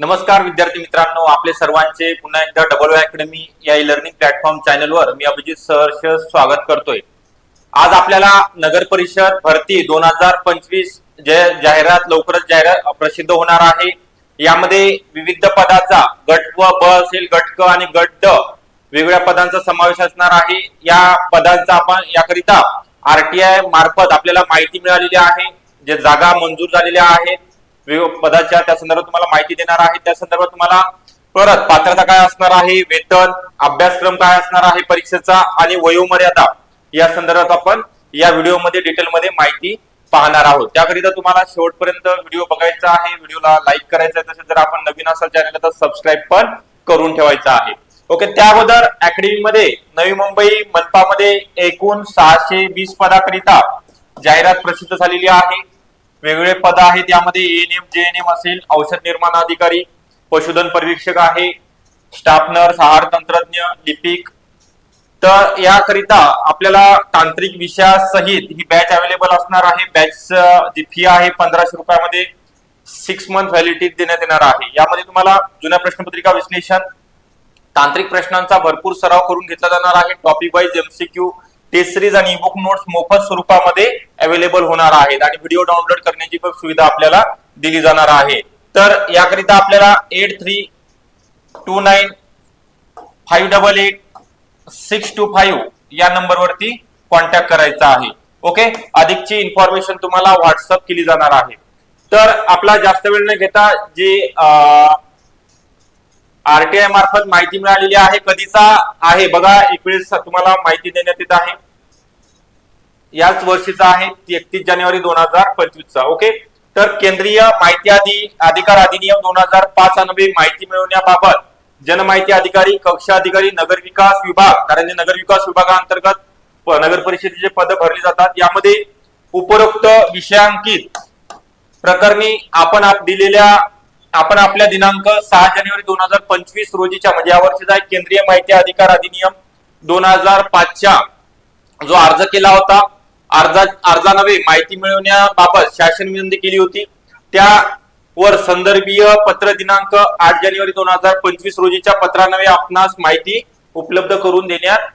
नमस्कार विद्यार्थी मित्रांनो. आपले सर्वांचे पुन्हा एकदा डबल अकॅडमी या ई लर्निंग प्लॅटफॉर्म चॅनलवर मी अभिजित सहर्ष स्वागत करतोय. आज आपल्याला नगर परिषद भरती दोन हजार पंचवीस जे जाहिरात लवकरच जाहिरात प्रसिद्ध होणार आहे. यामध्ये विविध पदाचा गट व ब असेल गट क आणि गट ड वेगवेगळ्या पदांचा समावेश असणार आहे. या पदांचा आपण याकरिता आरटीआय मार्फत आपल्याला माहिती मिळालेली आहे. जे जागा मंजूर झालेल्या आहेत. पदाच्या त्या संदर्भात तुम्हाला माहिती देणार आहे. त्या संदर्भात तुम्हाला परत पात्रता काय असणार आहे? वेतन अभ्यासक्रम काय असणार आहे? परीक्षेचा आणि वयोमर्यादा या संदर्भात आपण या व्हिडिओमध्ये डिटेलमध्ये माहिती पाहणार आहोत. त्याकरिता तुम्हाला शेवटपर्यंत व्हिडिओ बघायचा आहे. व्हिडिओला लाईक करायचा आहे. तसेच जर आपण नवीन असाल चॅनल तर सबस्क्राईब पण करून ठेवायचा आहे. ओके त्या अगोदर अकॅडमीमध्ये नवी मुंबई मनपामध्ये एकूण सहाशे वीस पदाकरिता जाहिरात प्रसिद्ध झालेली आहे. वेगवेगळे पद आहेत यामध्ये एएनएम जेएनएम असेल औषध निर्माण अधिकारी पशुधन पर्यवेक्षक आहे स्टाफ नर्स आहार तंत्रज्ञ लिपिक. तर याकरिता आपल्याला तांत्रिक विषयासहित ही बॅच अवेलेबल असणार आहे. बॅच जी फी आहे पंधराशे रुपयामध्ये सिक्स मंथ व्हॅलिडिटी देण्यात येणार आहे. यामध्ये तुम्हाला जुन्या प्रश्नपत्रिका विश्लेषण तांत्रिक प्रश्नांचा भरपूर सराव करून घेतला जाणार आहे. Topic wise MCQ test series आणि बुक नोट्स मोफत स्वरूपामध्ये अवेलेबल होणार आहेत आणि व्हिडिओ डाउनलोड करण्याची पण सुविधा आपल्याला दिली जाणार आहे. तर याकरिता आपल्याला eight three two nine five double eight six two five या नंबरवरती कॉन्टॅक्ट करायचा आहे. ओके अधिकची इन्फॉर्मेशन तुम्हाला व्हॉट्सअप केली जाणार आहे. तर आपला जास्त वेळ न घेता जे आरटीआय मार्फत माहिती मिळालेली आहे कधीचा आहे? बघा एकवीस तुम्हाला माहिती देण्यात येत आहे. याच वर्षीचा आहे एकतीस जानेवारी दोन हजार पंचवीस चा ओके? तर केंद्रीय माहिती आधी अधिकार अधिनियम दोन हजार पाच अन्वये माहिती मिळवण्याबाबत जनमाहिती अधिकारी कक्षा अधिकारी नगर विकास विभाग कारण नगर विकास विभागाअंतर्गत नगर परिषदेचे पद भरली जातात. यामध्ये उपरोक्त विषयांकित प्रकरणी आपण आप दिलेल्या आपण आपल्या दिनांक सहा जानेवारी दोन हजार पंचवीस रोजीच्या म्हणजे यावर्षीचा एक केंद्रीय माहिती अधिकार अधिनियम दोन हजार पाचच्या जो अर्ज केला होता अर्जा अर्जानवे माहिती मिळवण्याबाबत शासन विनंती केली होती. त्यावर संदर्भीय पत्र दिनांक आठ जानेवारी दोन हजार पंचवीस रोजीच्या पत्रानवे आपणास माहिती उपलब्ध करून देण्यात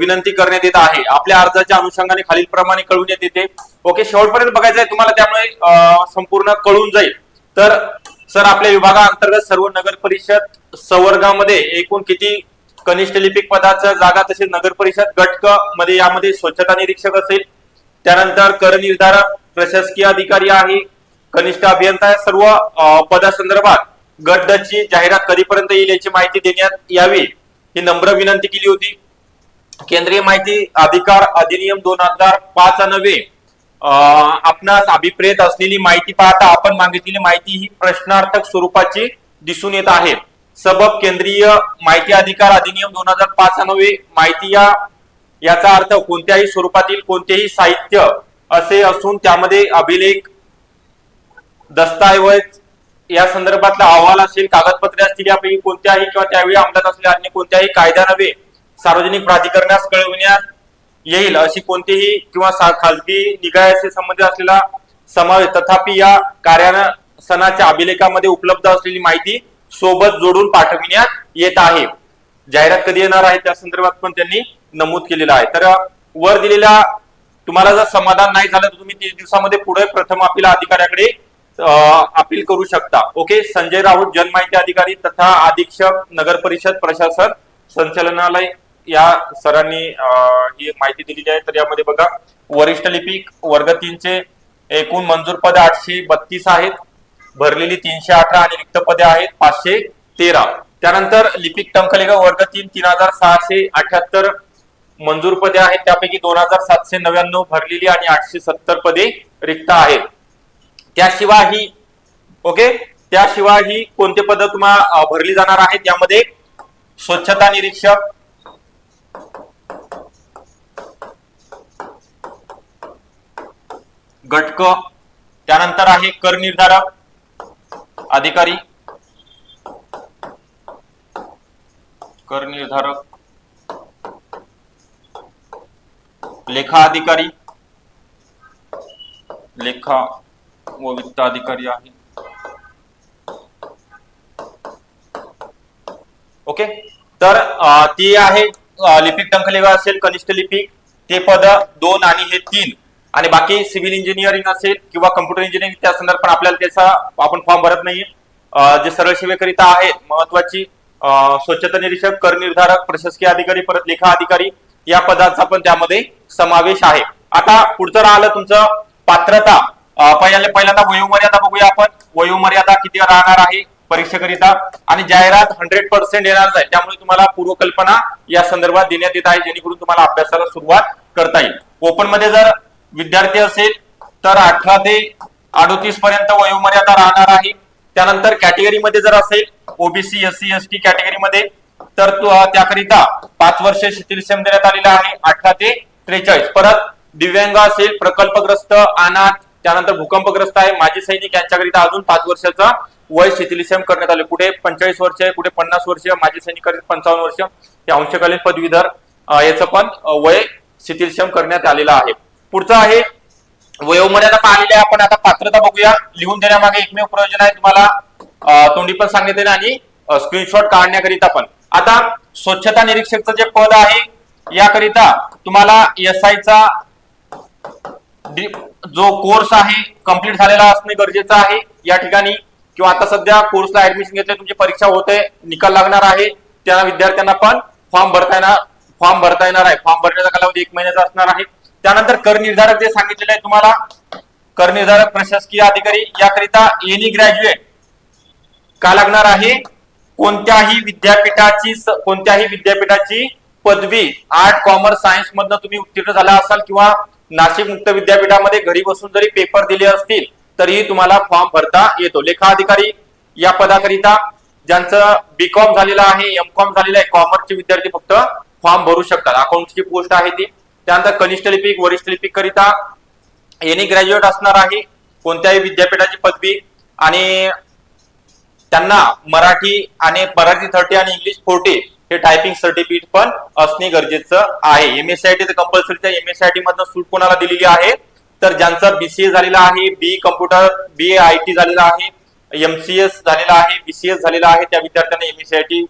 विनंती करण्यात येत आहे. आपल्या अर्जाच्या अनुषंगाने खालील प्रमाणे कळवण्यात येते. ओके शेवटपर्यंत बघायचं आहे तुम्हाला त्यामुळे संपूर्ण कळून जाईल. तर सर आपल्या विभागाअंतर्गत सर्व नगर परिषद संवर्गामध्ये एकूण किती कनिष्ठ लिपिक पदाचं जागा तसेच नगर परिषद गटमध्ये यामध्ये स्वच्छता निरीक्षक असेल. त्यानंतर कर निर्धारक प्रशासकीय अधिकारी आहे कनिष्ठ अभियंता या सर्व पदासंदर्भात गट जाहिरात कधीपर्यंत येईल याची माहिती देण्यात यावी ही नम्र विनंती केली होती. केंद्रीय माहिती अधिकार अधिनियम दोन हजार पाच नव्हे आपणास अभिप्रेत असलेली माहिती पाहता आपण मागितलेली माहिती ही प्रश्नार्थक स्वरूपाची दिसून येत आहे. सबब केंद्रीय माहिती अधिकार अधिनियम दोन हजार पाच नव्हे. माहिती या याचा अर्थ कोणत्याही स्वरूपातील कोणतेही साहित्य असे असून त्यामध्ये अभिलेख दस्तऐवज या संदर्भातला अहवाल असेल कागदपत्रे असतील यापैकी कोणत्याही किंवा त्यावेळी अंमलात असलेल्या अन्य कोणत्याही कायदा नव्हे. सार्वजनिक प्राधिकरणास कळविण्यात येईल अशी कोणतीही किंवा खासगी निगायाशी निकायाशी संबंधित असलेला समावेश तथापि या कार्यासनाच्या अभिलेखामध्ये उपलब्ध असलेली माहिती सोबत जोडून पाठविण्यात येत आहे. जाहिरात कधी येणार आहे त्या संदर्भात पण त्यांनी नमूद केलेलं आहे. तर वर दिलेल्या तुम्हाला जर समाधान नाही झालं तर तुम्ही तीस दिवसामध्ये पुढे प्रथम अपील अधिकाऱ्याकडे अपील करू शकता. ओके? संजय राऊत जनमाहिती अधिकारी तथा अधीक्षक नगर परिषद प्रशासन संचालनालय या सरांनी ही माहिती दिलेली आहे. तर यामध्ये बघा वरिष्ठ लिपिक वर्ग तीनचे एकूण मंजूर पदे आठशे बत्तीस आहेत. भरलेली तीनशे अठरा आणि रिक्त पदे आहेत पाचशे तेरा. त्यानंतर लिपिक टंकलेखा वर्ग तीन तीन हजार सहाशे अठ्याहत्तर मंजूर पदे आहेत. त्यापैकी दोन हजार सातशे नव्याण्णव भरलेली आणि आठशे सत्तर पदे रिक्त आहेत. त्याशिवाय ही ओके? त्याशिवाय ही कोणते पद तुम्हाला भरली जाणार आहेत? यामध्ये स्वच्छता निरीक्षक गटक त्यानंतर आहे कर निर्धारक अधिकारी. कर निर्धारक. लेखा अधिकारी. लेखा व वित्त अधिकारी आहे. ओके? तर ती आहे लिपिक टंकलेगा असेल कनिष्ठ लिपिक. ते पद दोन आणि हे तीन. आणि बाकी सिव्हिल इंजिनिअरिंग असेल किंवा कम्प्युटर इंजिनिअरिंग त्या संदर्भात आपल्याला त्याचा आपण फॉर्म भरत नाहीये. जे सरळ सेवेकरिता आहेत महत्वाची स्वच्छता निरीक्षक कर निर्धारक प्रशासकीय अधिकारी परत लेखा अधिकारी या पदाचा पण त्यामध्ये समावेश आहे. आता पुढचं राहिलं तुमचं पात्रता. पहिल्या पहिल्यांदा पहिल्यांदा वयोमर्यादा बघूया आपण. वयोमर्यादा किती राहणार आहे परीक्षेकरिता? आणि जाहिरात हंड्रेड पर्सेंट येणार आहे त्यामुळे तुम्हाला पूर्वकल्पना या संदर्भात देण्यात येत आहे जेणेकरून तुम्हाला अभ्यासाला सुरुवात करता येईल. ओपनमध्ये जर विद्यार्थी असेल तर अठरा ते अडोतीस पर्यंत वयोमर्यादा राहणार आहे. त्यानंतर कॅटेगरीमध्ये जर असेल OBC S C S T कॅटेगरीमध्ये तर तो- त्याकरिता पाच वर्ष शिथिलक्षम देण्यात आलेला आहे अठरा ते त्रेचाळीस. परत दिव्यांग असेल प्रकल्पग्रस्त अनाथ त्यानंतर भूकंपग्रस्त आहे माजी सैनिक यांच्याकरिता अजून पाच वर्षाचा वय शिथिलक्षम करण्यात आले. कुठे पंचेचाळीस वर्ष आहे कुठे पन्नास वर्ष माजी सैनिक पंचावन्न वर्ष. हे अंशकालीन पदवीधर याचं पण वय शिथिलक्षम करण्यात आलेलं आहे. पुढचं आहे. वयोमर्यादा पाहिलेली आहे. आपण आता पात्रता बघूया. लिहून देण्यामागे एकमेव प्रयोजन आहे तुम्हाला तोंडी पण सांगितलेलं आणि स्क्रीनशॉट काढण्याकरिता पण. आता स्वच्छता निरीक्षकचं जे पद आहे याकरिता तुम्हाला एस चा जो कोर्स आहे कंप्लीट झालेला असणे गरजेचं आहे. या ठिकाणी किंवा आता सध्या कोर्सला ऍडमिशन घेतले तुमची परीक्षा होते निकाल लागणार आहे. त्या विद्यार्थ्यांना पण फॉर्म भरता येणार फॉर्म भरता येणार आहे. फॉर्म भरण्याचा कालावधी एक महिन्याचा असणार आहे. त्यानंतर कर निर्धारक जे सांगितलेले आहे तुम्हाला कर निर्धारक प्रशासकीय अधिकारी याकरिता एनी ग्रॅज्युएट का लागणार आहे? कोणत्याही विद्यापीठाची कोणत्याही विद्यापीठाची पदवी आर्ट कॉमर्स सायन्स मधनं तुम्ही उत्तीर्ण झाला असाल किंवा नाशिक मुक्त विद्यापीठामध्ये घरी बसून जरी पेपर दिले असतील तरीही तुम्हाला फॉर्म भरता येतो. लेखा अधिकारी या पदाकरिता ज्यांचं बीकॉम झालेलं आहे एम कॉम झालेलं आहे कॉमर्सचे विद्यार्थी फक्त फॉर्म भरू शकतात. अकाउंटची पोस्ट आहे ती. त्यानंतर कनिष्ठ लिपिक वरिष्ठ लिपिक करिता एनी ग्रॅज्युएट असणार आहे. कोणत्याही विद्यापीठाची पदवी आणि त्यांना मराठी आणि मराठी थर्टी आणि इंग्लिश फोर्टी हे टायपिंग सर्टिफिकेट पण असणे गरजेचं आहे. M S C I T कंपल्सरीच्या M S C I T मधनं सूट कोणाला दिलेली आहे? तर ज्यांचं बीसीए झालेलं आहे B computer B A I T झालेलं आहे एमसीएस झालेला आहे बीसीएस झालेला आहे त्या विद्यार्थ्यांना M S C I T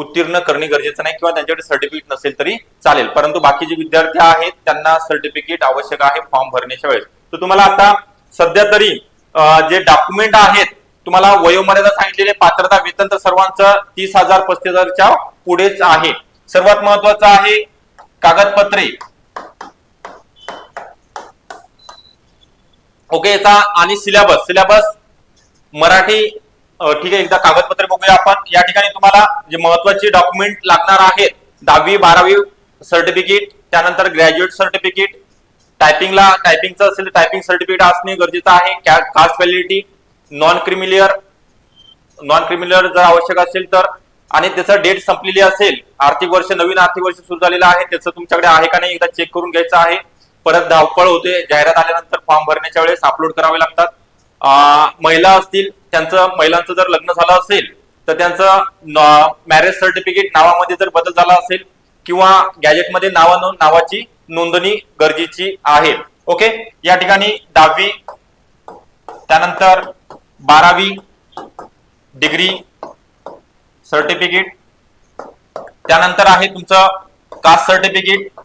उत्तीर्ण करणे गरजेचं नाही किंवा त्यांच्याकडे सर्टिफिकेट नसेल तरी चालेल. परंतु बाकी जे विद्यार्थी आहेत त्यांना सर्टिफिकेट आवश्यक आहे फॉर्म भरण्याच्या वेळेस. तर तुम्हाला आता सध्या तरी जे डॉक्युमेंट आहेत तुम्हाला वयोमर्यादा सांगितलेले पात्रता वेतन तर सर्वांचं तीस हजार पस्तीस हजारच्या पुढेच आहे. सर्वात महत्वाचं आहे कागदपत्रे. ओके याचा आणि सिलेबस सिलेबस मराठी ठीक आहे एकदा कागदपत्रे बघूया आपण. या ठिकाणी तुम्हाला जे महत्त्वाचे डॉक्युमेंट लागणार आहेत दहावी बारावी सर्टिफिकेट त्यानंतर ग्रॅज्युएट सर्टिफिकेट टायपिंगला टायपिंगचं असेल टायपिंग सर्टिफिकेट असणे गरजेचं आहे. Caste validity non creamy layer non creamy layer जर आवश्यक असेल तर. आणि त्याचं डेट संपलेली असेल आर्थिक वर्ष नवीन आर्थिक वर्ष सुरू झालेलं आहे त्याचं तुमच्याकडे आहे का नाही एकदा चेक करून घ्यायचं आहे. परत धावपळ होते जाहिरात आल्यानंतर फॉर्म भरण्याच्या वेळेस अपलोड करावे लागतात. महिला असतील त्यांचं महिलांचं जर लग्न झालं असेल तर त्यांचं मॅरेज सर्टिफिकेट नावामध्ये जर बदल झाला असेल किंवा गॅजेटमध्ये नावा नोंद नावाची नोंदणी गरजेची आहे. ओके? या ठिकाणी दहावी त्यानंतर बारावी डिग्री सर्टिफिकेट त्यानंतर आहे तुमचं caste certificate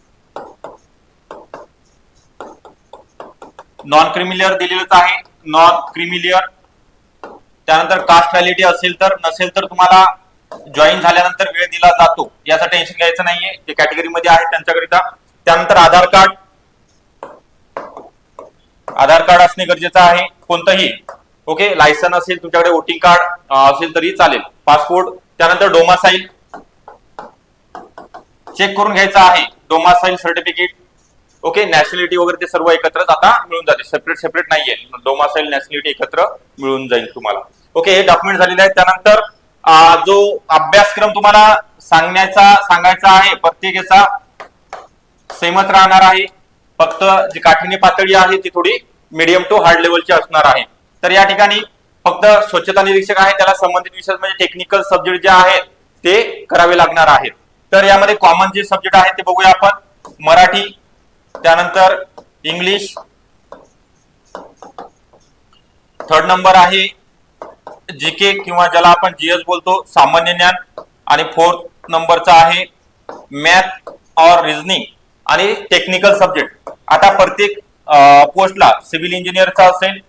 non creamy layer दिलेलंच आहे. नॉन क्रिमिलियर त्यानंतर कास्ट व्हॅलिटी असेल तर नसेल तर तुम्हाला जॉईन झाल्यानंतर वेळ दिला जातो. याचं टेन्शन घ्यायचं नाहीये. जे कॅटेगरीमध्ये आहे त्यांच्याकरिता. त्यानंतर आधार कार्ड आधार कार्ड असणे गरजेचं आहे. कोणतंही ओके लायसन असेल तुमच्याकडे वोटिंग कार्ड असेल तरी चालेल. पासपोर्ट त्यानंतर डोमासाईल चेक करून घ्यायचं आहे. डोमासाईल सर्टिफिकेट ओके नॅशनॅलिटी वगैरे ते सर्व एकत्रच आता मिळून जाते सेपरेट सेपरेट नाहीये. डोमासाईल नॅशनॅलिटी एकत्र मिळून जाईल तुम्हाला. ओके हे डॉक्युमेंट झालेले आहेत. त्यानंतर जो अभ्यासक्रम तुम्हाला सांगण्याचा सांगायचा आहे प्रत्येकाचा सेमच राहणार आहे. फक्त जी काठिण्य पातळी आहे ती थोडी मीडियम टू हार्ड लेवलची असणार आहे. तर या ठिकाणी फक्त स्वच्छता निरीक्षक आहे. त्याला संबंधित विषय म्हणजे टेक्निकल सब्जेक्ट जे आहेत ते करावे लागणार आहेत. तर यामध्ये कॉमन जे सब्जेक्ट आहेत ते बघूया आपण. मराठी त्यानंतर इंग्लिश. थर्ड नंबर आहे जीके किंवा ज्याला आपण जीएस बोलतो सामान्य ज्ञान. आणि फोर्थ नंबरचा आहे मॅथ और रिझनिंग आणि टेक्निकल सब्जेक्ट आता प्रत्येक पोस्टला सिव्हिल इंजिनियरचा असेल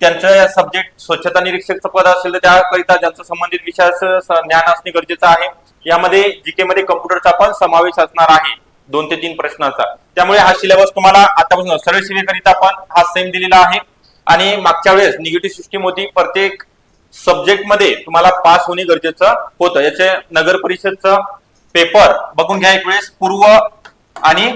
त्यांचं सब्जेक्ट स्वच्छता निरीक्षकचं पद असेल तर त्याकरिता ज्यांचं संबंधित विषयाचं ज्ञान असणे गरजेचं आहे. यामध्ये जीके मध्ये कम्प्युटरचा पण समावेश असणार आहे. दोन ते तीन प्रश्नाचा. त्यामुळे हा सिलेबस तुम्हाला आतापासून सरळ सेवेकरिता पण हा सेम दिलेला आहे. आणि मागच्या वेळेस निगेटिव्ह सिस्टीम होती. प्रत्येक सब्जेक्टमध्ये तुम्हाला पास होणे गरजेचं होतं. याचे नगर परिषदचं पेपर बघून घ्या एक वेळेस. पूर्व आणि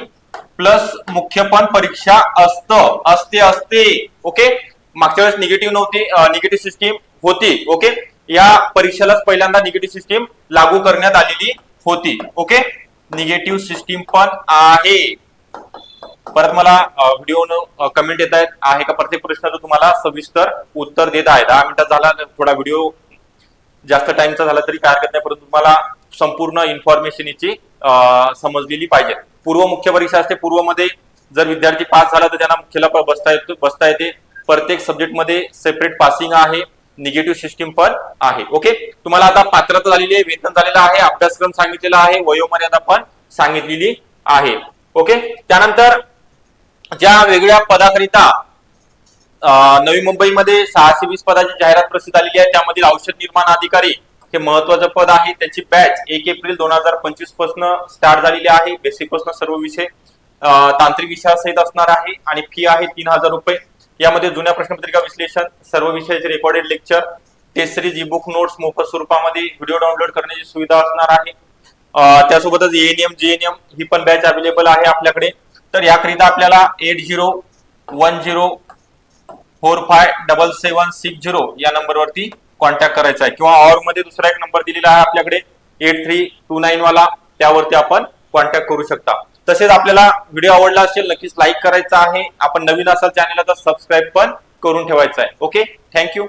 प्लस मुख्य पण परीक्षा असतं. असते असते. ओके मागच्या वेळेस निगेटिव्ह नव्हती. निगेटिव्ह सिस्टीम होती. ओके या परीक्षेलाच पहिल्यांदा निगेटिव्ह सिस्टीम लागू करण्यात आलेली होती. ओके निगेटिव्ह सिस्टीम पण आहे. परत मला व्हिडिओ कमेंट येत आहेत. आहे का? प्रत्येक प्रश्नाचं तुम्हाला सविस्तर उत्तर देत आहे. दहा मिनिटात झाला थोडा व्हिडिओ जास्त टाइमचा झाला तरी काय हरकत नाही परंतु तुम्हाला संपूर्ण इन्फॉर्मेशन याची समजलेली पाहिजे. पूर्व मुख्य परीक्षा असते. पूर्वमध्ये जर विद्यार्थी पास झाला तर त्यांना मुख्यला बसता येतो बसता येते. प्रत्येक सब्जेक्टमध्ये सेपरेट पासिंग आहे. निगेटिव्ह सिस्टीम पण आहे. ओके तुम्हाला आता पात्रता झालेली आहे वेतन झालेलं आहे अभ्यासक्रम सांगितलेला आहे वयोमर्यादा पण सांगितलेली आहे. ओके त्यानंतर ज्या वेगळ्या पदाकरिता नवी मुंबईमध्ये सहाशे वीस पदाची जाहिरात प्रसिद्ध आलेली आहे त्यामधील औषध निर्माण अधिकारी हे महत्वाचं पद आहे. त्याची बॅच एक एप्रिल दोन हजार पंचवीसपासून स्टार्ट झालेली आहे. बेसिकपासून सर्व विषय तांत्रिक विषयासहित असणार आहे आणि फी आहे तीन हजार रुपये. यामध्ये जुन्या प्रश्नपत्रिका विश्लेषण सर्व विषयाचे recorded lecture test series e book notes मोफत स्वरूपामध्ये व्हिडिओ डाउनलोड करण्याची सुविधा असणार आहे. त्यासोबतच एएनएम जेएनएम ही पण बॅच अवेलेबल आहे आपल्याकडे. तर याकरिता आपल्याला eight zero one zero four five double seven six zero या नंबरवरती कॉन्टॅक्ट करायचा आहे. किंवा ऑरमध्ये दुसरा एक नंबर दिलेला आहे आपल्याकडे एट थ्री टू नाईन वाला. त्यावरती आपण कॉन्टॅक्ट करू शकता. तसेच आपल्याला व्हिडिओ आवडला असेल नक्कीच लाईक करायचा आहे. आपण नवीन असाल चॅनलला तर सबस्क्राईब पण करून ठेवायचं आहे. Okay thank you